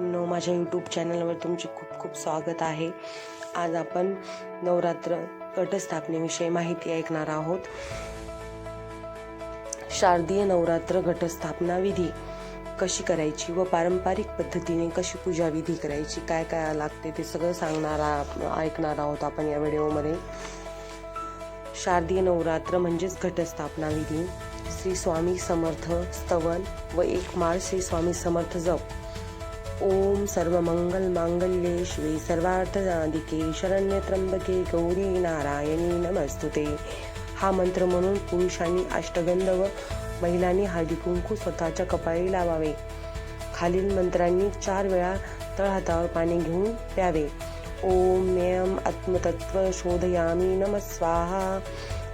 न माझ्या यूट्यूब चॅनलवर तुमचे खूप खूप स्वागत आहे. आज आपण नवरात्र घटस्थापनेविषयी माहिती ऐकणार आहोत. शारदीय नवरात्र घटस्थापना विधी कशी करायची व पारंपरिक पद्धतीने कशी पूजा विधी करायची काय काय लागते ते सगळं सांगणार ऐकणार आहोत आपण या व्हिडिओमध्ये. शारदीय नवरात्र म्हणजेच घटस्थापना विधी. श्री स्वामी समर्थ स्तवन व एक माळ श्री स्वामी समर्थ जप. ओम सर्व मंगल मांगल्ये श्री सर्वार्थनादिके शरण्य त्र्यंबके गौरी नारायणी नमस्तुते। हा मंत्र म्हणून पुरुषांनी अष्टगंध व महिलांनी हळदी कुंकू स्वतःच्या कपाळी लावावे. खालील मंत्रांनी चार वेळा तळहातावर पाणी घेऊन प्यावे. ओम नेयम आत्मतत्व शोधयामी नम स्वाहा.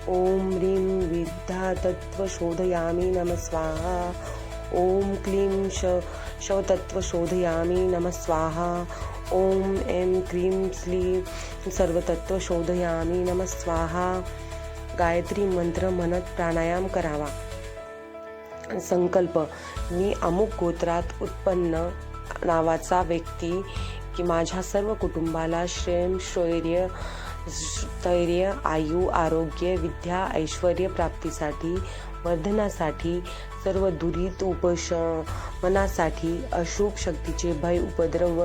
ओम ह्रीं विद्यातत्व शोधयामी नम स्वाहा. ओम क्लीं श शवतत्व शोधयामी नम स्वाहा। ओम एम क्रीं श्लीं सर्वतत्व शोधयामी नम स्वाहा। गायत्री मंत्र म्हणत प्राणायाम करावा। संकल्प मी अमुक गोत्रात उत्पन्न नावाचा व्यक्ती की माझ्या सर्व कुटुंबाला श्रेम शौर्य स्थैर्य आयु आरोग्य विद्या ऐश्वर प्राप्तीसाठी वर्धनासाठी सर्व दुरीत उपशमनासाठी अशुभ शक्तीचे भय उपद्रव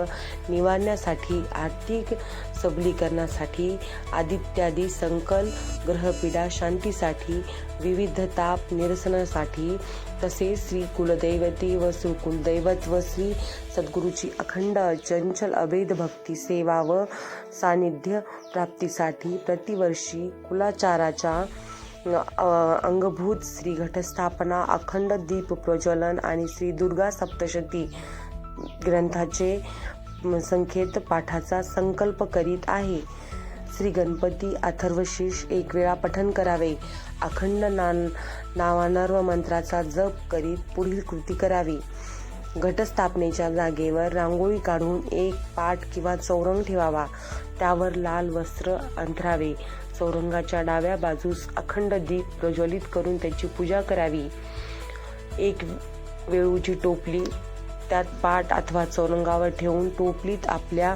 निवारण्यासाठी आर्थिक सबलीकरणासाठी आदित्यादी संकल ग्रहपीडा शांतीसाठी विविध ताप निरसनासाठी तसेच श्री कुलदैवती व सुकुलदैवत व श्री सद्गुरूची अखंड चंचल अभेद भक्ती सेवा व सानिध्य प्राप्तीसाठी प्रतिवर्षी कुलाचाराच्या अंगभूत श्री घटस्थापना अखंड दीप प्रज्वलन आणि श्री दुर्गा सप्तशती ग्रंथाचे संकेत पाठाचा संकल्प करीत आहे. श्री गणपती अथर्वशीष एक वेळा पठन करावे. अखंड ना नावानर्व मंत्राचा जप करीत पुढील कृती करावी. घटस्थापनेच्या जागेवर रांगोळी काढून एक पाट किंवा चौरंग ठेवावा. त्यावर लाल वस्त्र अंथरावे. चौरंगाच्या डाव्या बाजूस अखंड दीप प्रज्वलित करून त्याची पूजा करावी. एक वेळूची टोपली त्यात पाट अथवा चौरंगावर ठेवून टोपलीत आपल्या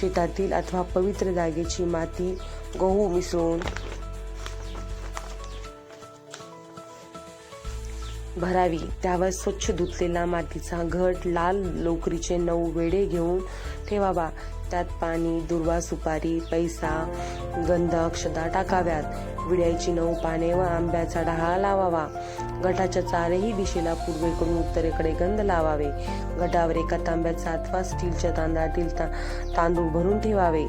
शेतातील अथवा पवित्र जागेची माती गहू मिसळून भरावी. त्यावर स्वच्छ धुतलेला मातीचा घट लाल लोकरीचे नऊ वेडे घेऊन ठेवावा. त्यात पाणी दुर्वा सुपारी पैसा गंध अक्षता टाकाव्यात. विड्याची नऊ पाने व आंब्याचा डहा लावावा. घटाच्या चारही दिशेला पूर्वेकडून उत्तरेकडे गंध लावावे. घटावर एका तांब्याचा अथवा स्टीलच्या तांदळातील तांदूळ भरून ठेवावे.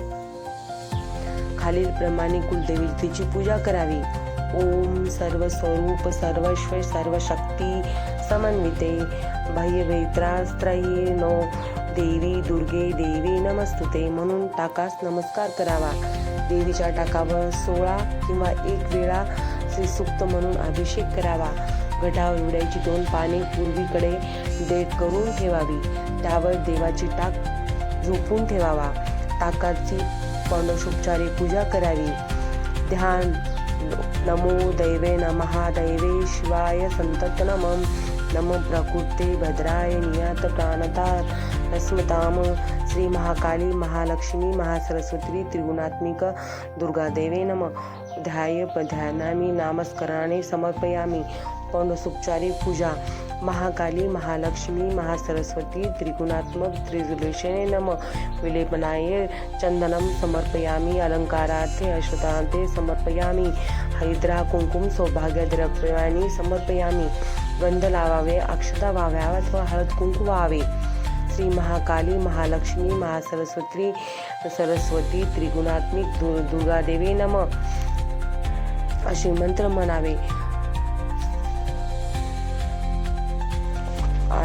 खालील प्रमाणे कुलदेवतेची पूजा करावी. ओम सर्व स्वरूप सर्वश्व सर्व शक्ती समन्विते बाह्यवेत्रास्त्रयी नो देवी दुर्गे देवी नमस्तुते. म्हणून टाकास नमस्कार करावा. देवीच्या टाकावर सोळा किंवा एक वेळा श्रीसुक्त म्हणून अभिषेक करावा. घटावर विड्याची दोन पाने पूर्वीकडे देठ करून ठेवावी. त्यावर देवाची टाक झोपून ठेवावा. ताकाची पौंडशोपचारे पूजा करावी. ध्यान नमो दैवे नमहा दैवे शिवाय संतत नमम नम प्रकृते भद्राय नियात प्राणता रस्मताम श्री महाकाली महालक्ष्मी महासरस्वती त्रिगुणात्मिक दुर्गादेवे नम. ध्याय ध्यानामी नामस्कराने समर्पयामी. पौंडसुपचारी पूजा महाकाली महालक्ष्मी महासरस्वती त्रिगुणात्मक त्रिजुलेशने नम. विलेपनाय चंदनम समर्पयामी अलंकारार्थे अश्वतांते समर्पयामी हैद्रा कुंकुम सौभाग्यद्रव्यानी समर्पयामी गंध लावावे अक्षता व्हाव्या अथवा हळद कुंकू व्हावे श्री महाकाली महालक्ष्मी महासरस्वती सरस्वती त्रिगुणात्मिक दु दुर्गादेवी नम. असे मंत्र म्हणावे.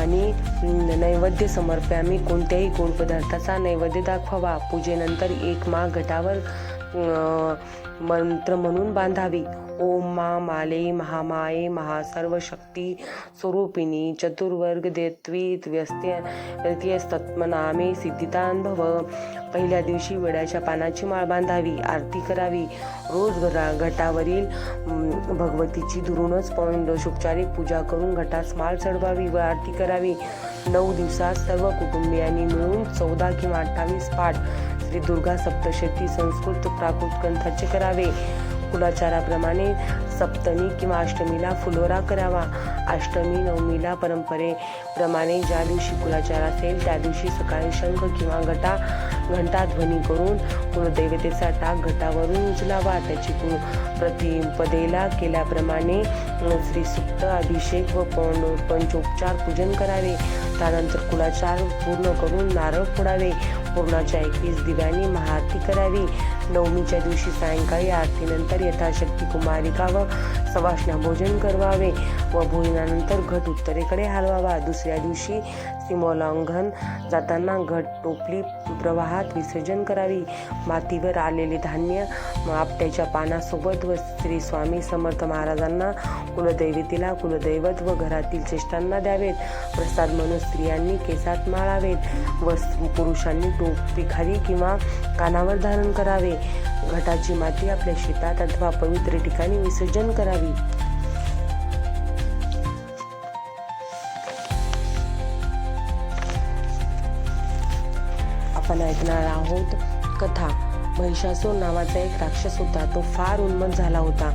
आणि नैवेद्य समर्पे आम्ही कोणत्याही गोड पदार्थाचा नैवेद्य दाखवावा. पूजेनंतर एक माळ घटावर मंत्र म्हणून बांधावी. ओम मा माले महामाये महासर्वशक्ती स्वरूपिणी चतुर्वर्ग देत्वी व्यस्त्य व्यत्यस्तत्मनामे सिद्धितान भव पहिल्या दिवशी वेळाच्या पानाची माळ बांधावी आरती करावी. रोज घरा घटावरील भगवतीची दुरूनच पौंडशोपचारिक पूजा करून घटास माळ चढवावी व आरती करावी. नऊ दिवसात सर्व कुटुंबियांनी मिळून चौदा किंवा अठ्ठावीस पाठ श्री दुर्गा सप्तशती संस्कृत प्राकृत ग्रंथाचे करावे. कुलाचाराप्रमाणे सप्तमी किंवा अष्टमीला फुलोरा करावा. अष्टमी नवमीला परंपरेप्रमाणे ज्या दिवशी कुलाचार असेल त्या दिवशी सकाळी शंख किंवा घटा घंटा ध्वनी करून कुलदैवतेचा टाक घटावरून उचलावा त्याची कु प्रतिपदेला केल्याप्रमाणे श्री सुप्त अभिषेक व पौंड पंचोपचार पूजन करावे. त्यानंतर कुलाचार पूर्ण करून नारळ फोडावे. पूर्णाच्या एकवीस दिव्यांनी महाआरती करावी. नवमीच्या दिवशी सायंकाळी आरतीनंतर यथाशक्ती कुमारिका व सवाष्णा भोजन करवावे व भोजनानंतर घट उत्तरेकडे हलवावा. दुसऱ्या दिवशी सीमोल्लंघन. जाताना घट टोपली प्रवाहात विसर्जन करावी. मातीवर आलेले धान्य आपट्याच्या पानासोबत व श्री स्वामी समर्थ महाराजांना कुलदैवतीला कुलदैवत व घरातील ज्येष्ठांना द्यावेत. प्रसाद म्हणून स्त्रियांनी केसात माळावेत व पुरुषांनी टोपी खाली किंवा कानावर धारण करावे. घटाची माती आपल्या शेतात अथवा पवित्र ठिकाणी विसर्जन करावी. आपण ऐकणार आहोत कथा. महिषासूर नावाचा एक राक्षस होता. तो फार उन्मत झाला होता.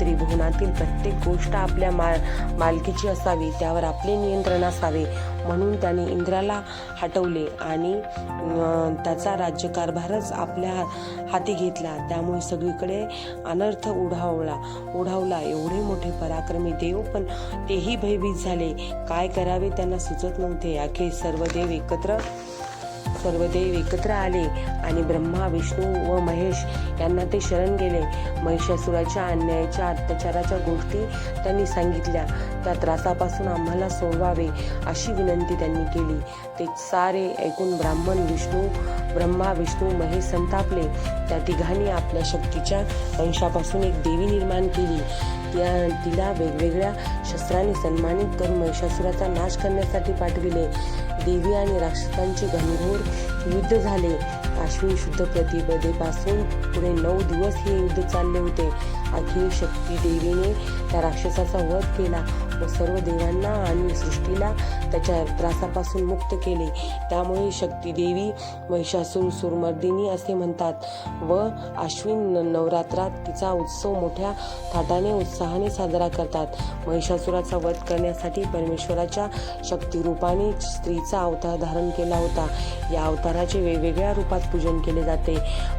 त्रिभुवनातील प्रत्येक गोष्ट आपल्या माल मालकीची असावी त्यावर आपले नियंत्रण असावे म्हणून त्याने इंद्राला हटवले आणि त्याचा राज्यकारभारच आपल्या हाती घेतला. त्यामुळे सगळीकडे अनर्थ उडावला उडावला एवढे मोठे पराक्रमी देव पण तेही भयभीत झाले. काय करावे त्यांना सुचत नव्हते. अखेर सर्व देव एकत्र सर्व देव एकत्र आले आणि ब्रह्मा विष्णू व महेश यांना ते शरण गेले. महिषासुराच्या अन्यायाच्या अत्याचाराच्या गोष्टी त्यांनी सांगितल्या. त्या त्रासापासून आम्हाला सोडवावे अशी विनंती त्यांनी केली. ते सारे ऐकून ब्राह्मण विष्णू ब्रह्मा विष्णू महेश संतापले. त्या तिघांनी आपल्या शक्तीच्या अंशापासून एक देवी निर्माण केली. त्या तिला वेगवेगळ्या शस्त्रांनी सन्मानित करून महिषासुराचा नाश करण्यासाठी पाठविले. देवी आणि राक्षसांचे घनघोर युद्ध झाले. अश्विन शुद्ध प्रतिपदेपासून पुढे नऊ दिवस हे युद्ध चालले होते. अखिल शक्ती देवीने त्या राक्षसाचा वध केला. व सर्व देवांना आणि सृष्टीला त्याच्या त्रासापासून मुक्त केले. त्यामुळे शक्ती देवी महिषासून सुरमर्दिनी असे म्हणतात. व अश्विन नवरात्रात तिचा उत्सव मोठ्या थाटाने उत्साहाने साजरा करतात. महिषासुराचा वध करण्यासाठी परमेश्वराच्या शक्तिरूपाने स्त्रीचा अवतार धारण केला होता. या अवताराचे वेगवेगळ्या रूपात पूजन केले जाते.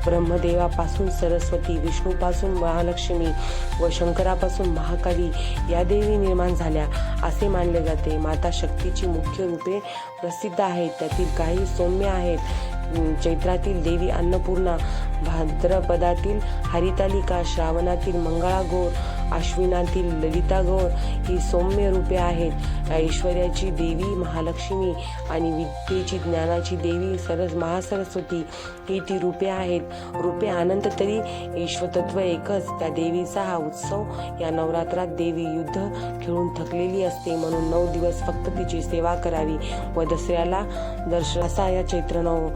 ब्रह्मदेवापासून सरस्वती विष्णूपासून महालक्ष्मी व शंकरापासून महाकाली या देवी निर्माण झाल्या असे मानले जाते. माता शक्तीची मुख्य रूपे प्रसिद्ध आहेत. त्यातील काही सौम्य आहेत. चैत्रातील देवी अन्नपूर्णा भाद्रपदातील हरितालिका श्रावणातील मंगळागौर अश्विनातील ललिता गौर ही सौम्य रूपे आहेत. ऐश्वर्याची देवी महालक्ष्मी आणि विद्येची ज्ञानाची देवी सरस महासरस्वती ही ती रूपे आहेत. रूपे अनंत तरी ईश्वतत्व एकच. त्या देवीचा हा उत्सव या नवरात्रात देवी युद्ध खेळून थकलेली असते. म्हणून नऊ दिवस फक्त तिची सेवा करावी व दसऱ्याला दर्शन असा या चैत्र नऊ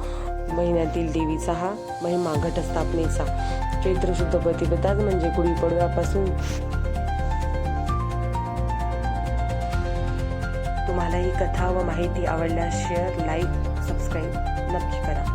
महिन्यातील देवीचा हा महिमा घटस्थापनेचा. चैत्र शुद्ध प्रतिपदाच म्हणजे गुढीपाडव्यापासून. तुम्हाला ही कथा व माहिती आवडल्यास शेअर लाईक सबस्क्राईब नक्की करा.